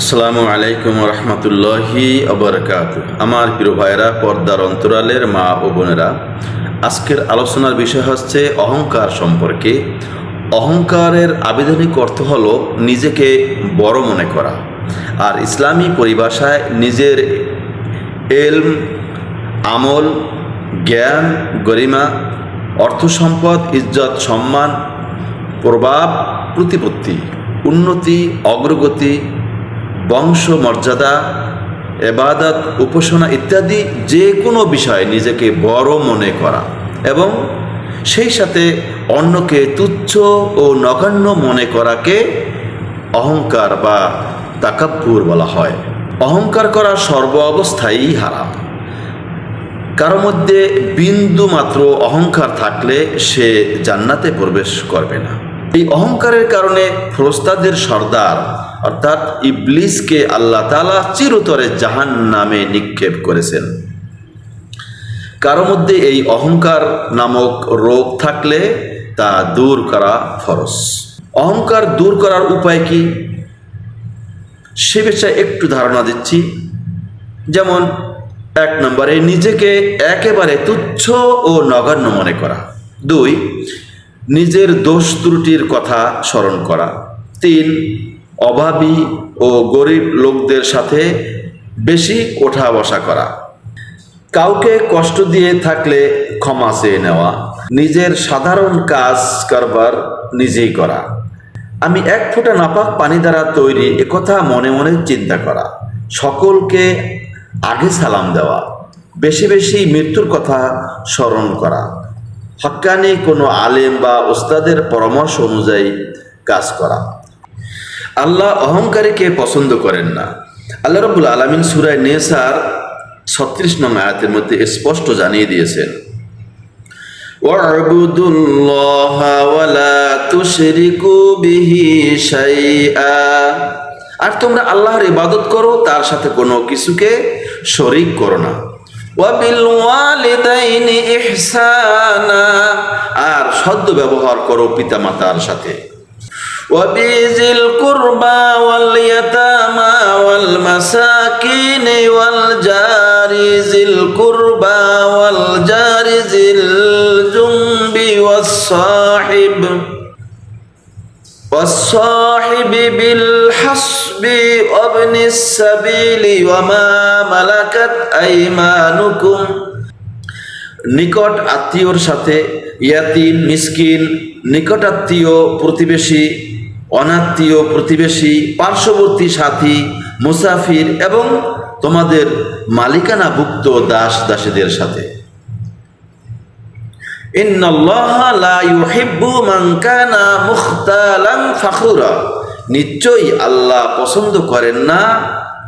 আসসালামু আলাইকুম রহমতুল্লাহি অবরকাত আমার প্রিয় ভাইরা পর্দার অন্তরালের মা ও বোনেরা, আজকের আলোচনার বিষয় হচ্ছে অহংকার সম্পর্কে। অহংকারের আবেদনিক অর্থ হল নিজেকে বড় মনে করা। আর ইসলামী পরিভাষায় নিজের এলম, আমল, জ্ঞান, গরিমা, অর্থ সম্পদ, ইজ্জত, সম্মান, প্রভাব, প্রতিপত্তি, উন্নতি, অগ্রগতি বংশ মর্যাদা এবাদত, উপাসনা ইত্যাদি যে কোনো বিষয়ে নিজেকে বড় মনে করা এবং সেই সাথে অন্যকে তুচ্ছ ও নগণ্য মনে করাকে অহংকার বা তাকাব্বুর বলা হয়। অহংকার করা সর্ব অবস্থায় হারাম। কারও মধ্যে বিন্দু মাত্র অহংকার থাকলে সে জান্নাতে প্রবেশ করবে না। এই অহংকারের কারণে ফ্রস্তাদের সর্দার অর্থাৎ ইবলিসকে আল্লাহ তালা চিরতরে জাহান নামে নিক্ষেপ করেছেন। কারও মধ্যে এই অহংকার নামক রোগ থাকলে তা দূর করা ফরজ। অহংকার দূর করার উপায় কি? সে বিষয়ে একটু ধারণা দিচ্ছি। যেমন, এক নম্বরে নিজেকে একেবারে তুচ্ছ ও নগণ্য মনে করা। দুই, নিজের দোষ ত্রুটির কথা স্মরণ করা। তিন অভাবী ও গরিব লোকদের সাথে বেশি ওঠা বসা করা। কাউকে কষ্ট দিয়ে থাকলে ক্ষমা চেয়ে নেওয়া। নিজের সাধারণ কাজ কারবার নিজেই করা। আমি এক ফোঁটা নাপাক পানি দ্বারা তৈরি একথা মনে মনে চিন্তা করা। সকলকে আগে সালাম দেওয়া। বেশি বেশি মৃত্যুর কথা স্মরণ করা। হক্কানি কোনো আলেম বা ওস্তাদের পরামর্শ অনুযায়ী কাজ করা। আল্লাহ অহংকারীকে পছন্দ করেন না। আল্লাহ রবুল আলমিন সুরায় নেসার ছত্রিশ নং আয়াতের মধ্যে স্পষ্ট জানিয়ে দিয়েছেন আর তোমরা আল্লাহর ইবাদত করো, তার সাথে কোনো কিছুকে শরিক করো না। আর সদ্য ব্যবহার করো পিতা মাতার সাথে। وبذي القربى واليتامى والمساكين والجار ذي القربى والجار ذي الجنب والصاحب والصاحب بالحسب وابن السبيل وما ملكت أيمانكم নিকট আত্মীয়র সাথে ইয়াতিম মিসকিন নিকট আত্মীয় প্রতিবেশী অনাত্মীয় প্রতিবেশী, পার্শ্ববর্তী সাথী, মুসাফির এবং তোমাদের মালিকানাভুক্ত দাস দাসীদের সাথে। নিশ্চয়ই আল্লাহ পছন্দ করেন না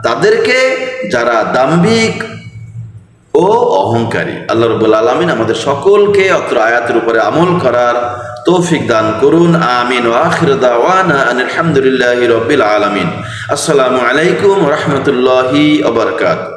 তাদেরকে যারা দাম্ভিক ও অহংকারী। আল্লাহ রবুল আলমিন আমাদের সকলকে অত্র আয়াতের উপরে আমল করার তৌফিক দান করুন আমিন। ওয়াখির দাওয়ানা আলহামদুলিল্লাহ রবিল আলমিন। আসসালামু আলাইকুম রহমতুল্লাহি আবরকাত